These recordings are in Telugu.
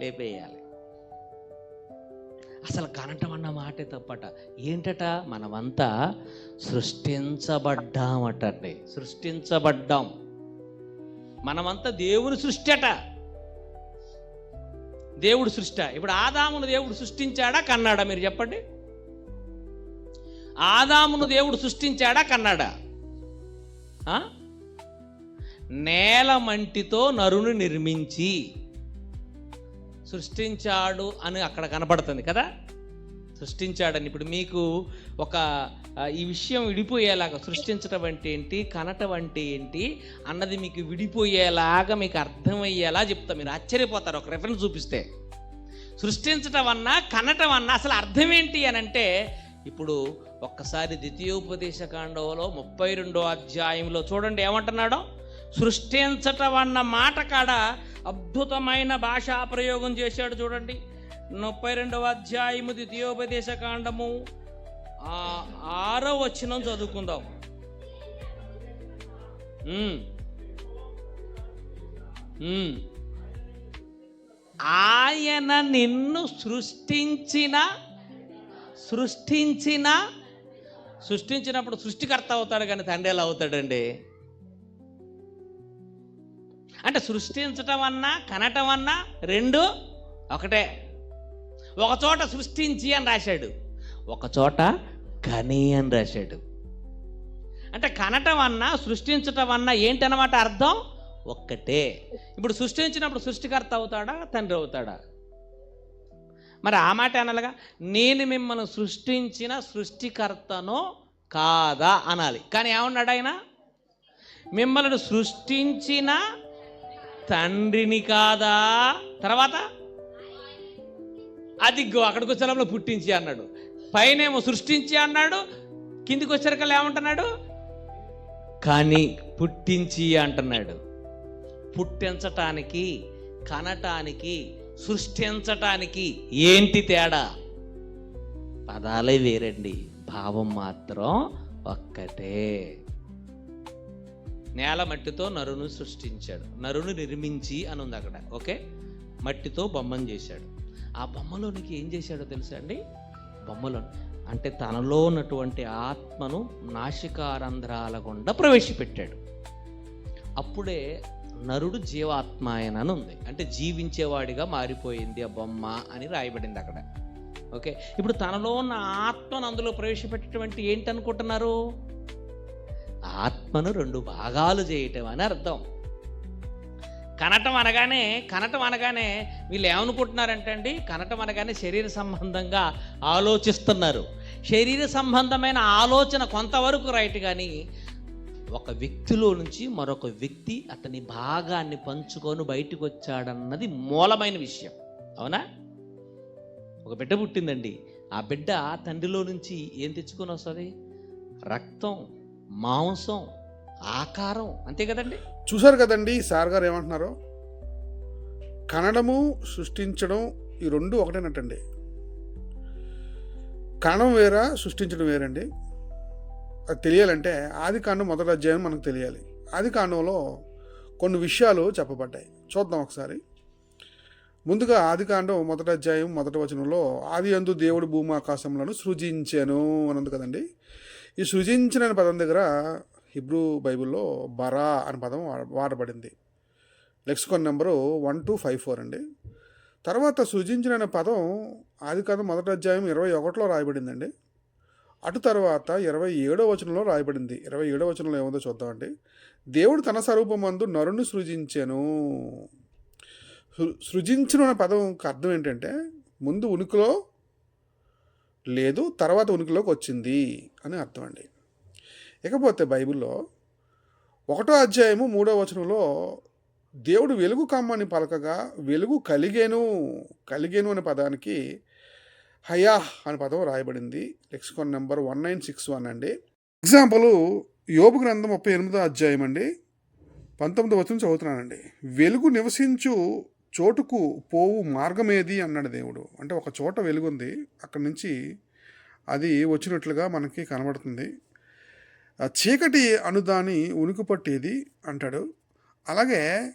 లేపేయాలి. అసలు కనటం అన్న మాటే తప్పట. ఏంటట? మనమంతా సృష్టించబడ్డామటండి. సృష్టించబడ్డాం. మనమంతా దేవుని సృష్టి అట దేవుడు సృష్ట. ఇప్పుడు ఆదామును దేవుడు సృష్టించాడా? కన్నాడా? మీరు చెప్పండి. ఆదామును దేవుడు సృష్టించాడా? కన్నాడా? నేల మంటితో నరుని నిర్మించి సృష్టించాడు అని అక్కడ కనపడుతుంది కదా? సృష్టించాడని ఇప్పుడు మీకు ఒక ఈ విషయం విడిపోయేలాగా సృష్టించటం అంటే ఏంటి కనటం అంటే ఏంటి అన్నది మీకు విడిపోయేలాగా మీకు అర్థమయ్యేలా చెప్తా. మీరు ఆశ్చర్యపోతారు ఒక రెఫరెన్స్ చూపిస్తే. సృష్టించటం అన్నా కనటం అన్నా అసలు అర్థం ఏంటి అని అంటే ఇప్పుడు ఒక్కసారి ద్వితీయోపదేశ కాండంలో ముప్పై రెండో అధ్యాయంలో చూడండి ఏమంటున్నాడో? సృష్టించటం అన్న మాట కాడ అద్భుతమైన భాషా ప్రయోగం చేశాడు చూడండి. ముప్పై రెండవ అధ్యాయము ద్వితీయోపదేశ కాండము ఆరో వచనం చదువుకుందాం. ఆయన నిన్ను సృష్టించిన సృష్టించిన సృష్టించినప్పుడు సృష్టికర్త అవుతాడు కానీ తండ్రి ఎలా అవుతాడండి? అంటే సృష్టించటం అన్నా కనటం అన్నా రెండు ఒకటే. ఒకచోట సృష్టించి అని రాశాడు. ఒకచోట కని అని రాశాడు. అంటే కనటం అన్నా సృష్టించటం అన్నా ఏంటన్నమాట అర్థం? ఒక్కటే. ఇప్పుడు సృష్టించినప్పుడు సృష్టికర్త అవుతాడా? తండ్రి అవుతాడా? మరి ఆ మాట అనాలిగా నేను మిమ్మల్ని సృష్టించిన సృష్టికర్తను కాదా అనాలి. కానీ ఏమన్నాడు ఆయన? మిమ్మల్ని సృష్టించిన తండ్రిని కాదా? తర్వాత? అదిగో అక్కడికి వచ్చేటప్పుడు పుట్టించి అన్నాడు. పైనేమో సృష్టించి అన్నాడు. కిందికి వచ్చేసరికల్లా ఏమంటున్నాడు? కానీ పుట్టించి అంటున్నాడు. పుట్టించటానికి కనటానికి సృష్టించటానికి ఏంటి తేడా? పదాలే వేరండి. భావం మాత్రం ఒక్కటే. నేల మట్టితో నరును సృష్టించాడు. నరును నిర్మించి అని ఉంది అక్కడ ఓకే? మట్టితో బొమ్మను చేశాడు. ఆ బొమ్మలోనికి ఏం చేశాడో తెలుసా అండి? బొమ్మలో అంటే తనలో ఉన్నటువంటి ఆత్మను నాసికారంధ్రాల గుండా ప్రవేశపెట్టాడు. అప్పుడే నరుడు జీవాత్మాయన అని ఉంది. అంటే జీవించేవాడిగా మారిపోయింది ఆ బొమ్మ అని రాయబడింది అక్కడ ఓకే? ఇప్పుడు తనలో ఉన్న ఆత్మను అందులో ప్రవేశపెట్టడం ఏంటి అనుకుంటున్నారు ఆత్మను రెండు భాగాలు చేయటం అని అర్థం. కనటం అనగానే కనటం అనగానే వీళ్ళు ఏమనుకుంటున్నారంటే అండి కనటం అనగానే శరీర సంబంధంగా ఆలోచిస్తున్నారు. శరీర సంబంధమైన ఆలోచన కొంతవరకు రైట్ కానీ ఒక వ్యక్తిలో నుంచి మరొక వ్యక్తి అతని భాగాన్ని పంచుకొని బయటకు వచ్చాడన్నది మూలమైన విషయం. అవునా? ఒక బిడ్డ పుట్టిందండి. ఆ బిడ్డ తండ్రిలో నుంచి ఏం తెచ్చుకొని వస్తుంది? రక్తం. మాంసం ఆకారం అంతే కదండి? చూశారు కదండి సార్ గారు ఏమంటున్నారు? కనడము సృష్టించడం ఈ రెండు ఒకటేనట్టండి కణం వేరా సృష్టించడం వేరండి. అది తెలియాలంటే ఆది కాండం మొదటి అధ్యాయం మనకు తెలియాలి. ఆది కాండంలో కొన్ని విషయాలు చెప్పబడ్డాయి. చూద్దాం ఒకసారి. ముందుగా ఆది కాండం మొదటి అధ్యాయం మొదటి వచనంలో ఆది అందు దేవుడు భూమి ఆకాశంలను సృజించాను అనంది కదండి. ఈ సృజించిన పదం దగ్గర హిబ్రూ బైబిల్లో బరా అనే పదం వా- వాడబడింది. Lexicon number one two five four అండి. తర్వాత సృజించిన పదం ఆది కాండం మొదటి అధ్యాయం ఇరవై ఒకటిలో రాయబడిందండి. అటు తర్వాత ఇరవై ఏడో వచనంలో రాయబడింది. ఇరవై ఏడో వచనంలో ఏముందో చూద్దామండి దేవుడు తన స్వరూపమందు నరుని సృజించాను. సృ- సృజించిన పదంకి అర్థం ఏంటంటే ముందు ఉనికిలో లేదు తర్వాత ఉనికిలోకి వచ్చింది అని అర్థం అండి. ఇకపోతే బైబిల్లో ఒకటో అధ్యాయము మూడో వచనంలో దేవుడు వెలుగు కమ్మని పలకగా వెలుగు కలిగేను కలిగేను అనే పదానికి హయా అనే పదం రాయబడింది. Lexicon number one nine six one అండి. ఎగ్జాంపుల్ యోబు గ్రంథం ముప్పై ఎనిమిదో అధ్యాయం అండి. పంతొమ్మిది వచనం చదువుతున్నానండి. వెలుగు నివసించు చోటుకు పోవు మార్గమేది అన్నాడు దేవుడు. అంటే ఒక చోట వెలుగుంది అక్కడి నుంచి అది వచ్చినట్లుగా మనకి కనబడుతుంది. చీకటి అనుదాని ఉనికి పట్టేది అంటాడు. అలాగే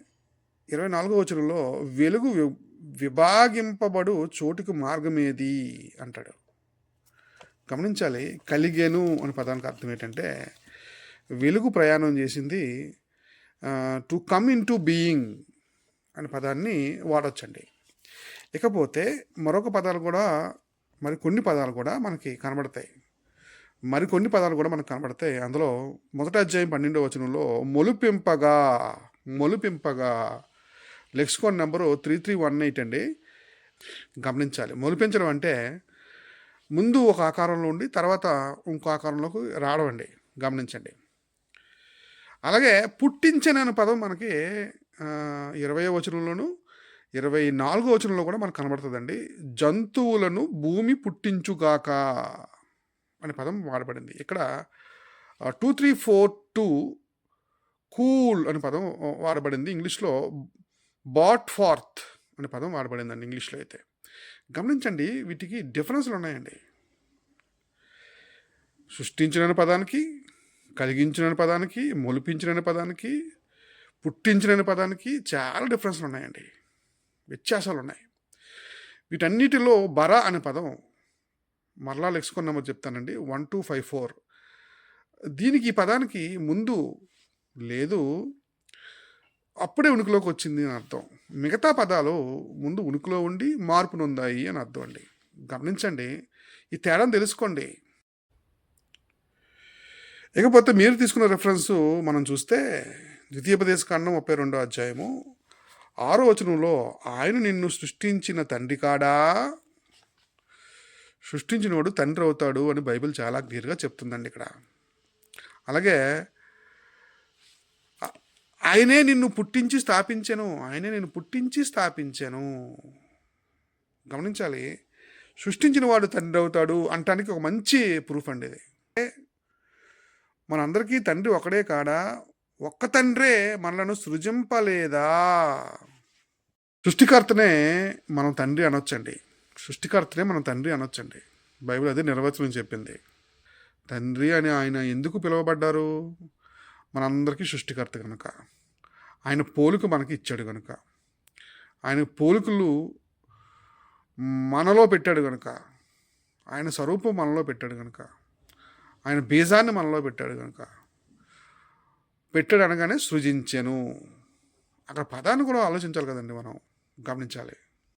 ఇరవై నాలుగో వచనంలో వెలుగు విభాగింపబడు చోటుకు మార్గమేది అంటాడు. గమనించాలి కలిగేను అనే పదానికి అర్థం ఏంటంటే వెలుగు ప్రయాణం చేసింది to come into being అనే పదాన్ని వాడొచ్చండి. ఇకపోతే మరొక పదాలు కూడా మరి కొన్ని పదాలు కూడా మనకి కనబడతాయి. మరికొన్ని పదాలు కూడా మనకు కనబడతాయి. అందులో మొదటి అధ్యాయం పన్నెండో వచనంలో మొలుపింపగా మొలుపింపగా. Lexicon number three three one eight అండి. గమనించాలి. మొలిపించడం అంటే ముందు ఒక ఆకారంలో ఉండి తర్వాత ఇంకో ఆకారంలోకి రావడం అండి. గమనించండి. అలాగే పుట్టించనని పదం మనకి ఇరవై వచనంలోను ఇరవై నాలుగో వచనంలో కూడా మనకు కనబడుతుందండి. జంతువులను భూమి పుట్టించుగాక అనే పదం వాడబడింది. ఇక్కడ టూ త్రీ ఫోర్ టూ కూల్ అనే పదం వాడబడింది. ఇంగ్లీష్లో బాట్ ఫార్త్ అనే పదం వాడబడిందండి ఇంగ్లీష్లో అయితే. గమనించండి వీటికి డిఫరెన్స్లు ఉన్నాయండి. సృష్టించిన పదానికి కలిగించిన పదానికి మొలిపించిన పదానికి పుట్టించిన పదానికి చాలా డిఫరెన్స్లు ఉన్నాయండి. వ్యత్యాసాలు ఉన్నాయి వీటన్నిటిలో బర అనే పదం మరలా లెక్స్కొన్ నెంబర్ చెప్తానండి. One two five four. దీనికి ఈ పదానికి ముందు లేదు అప్పుడే ఉనికిలోకి వచ్చింది అని అర్థం. మిగతా పదాలు ముందు ఉనికిలో ఉండి మార్పు నొందాయి అని అర్థం అండి. గమనించండి ఈ తేడాను తెలుసుకోండి. ఇకపోతే మీరు తీసుకున్న రెఫరెన్సు మనం చూస్తే ద్వితీయోపదేశ కాండం ముప్పై రెండో అధ్యాయము ఆరో వచనంలో ఆయన నిన్ను సృష్టించిన తండ్రి కాడా? సృష్టించినోడు తండ్రి అవుతాడు అని బైబిల్ చాలా క్లియర్గా చెప్తుందండి ఇక్కడ. అలాగే ఆయనే నిన్ను పుట్టించి స్థాపించాను ఆయనే నిన్ను పుట్టించి స్థాపించాను. గమనించాలి సృష్టించిన వాడు తండ్రి అవుతాడు అంటానికి ఒక మంచి ప్రూఫ్ అండి ఇది. మనందరికీ తండ్రి ఒకడే కాడా? ఒక్క తండ్రే మనలను సృజింపలేదా? సృష్టికర్తనే మనం తండ్రి అనొచ్చండి. సృష్టికర్తనే మనం తండ్రి అనొచ్చండి. బైబిల్ అదే నిర్వచనం చెప్పింది. తండ్రి అని ఆయన ఎందుకు పిలువబడ్డారు? మనందరికీ సృష్టికర్త కనుక ఆయన పోలిక మనకి ఇచ్చాడు కనుక ఆయన పోలికలు మనలో పెట్టాడు కనుక ఆయన స్వరూపం మనలో పెట్టాడు కనుక ఆయన బీజాన్ని మనలో పెట్టాడు కనుక పెట్టాడు అనగానే సృజించాను. అక్కడ పదాన్ని కూడా ఆలోచించాలి కదండి మనం. గమనించాలి.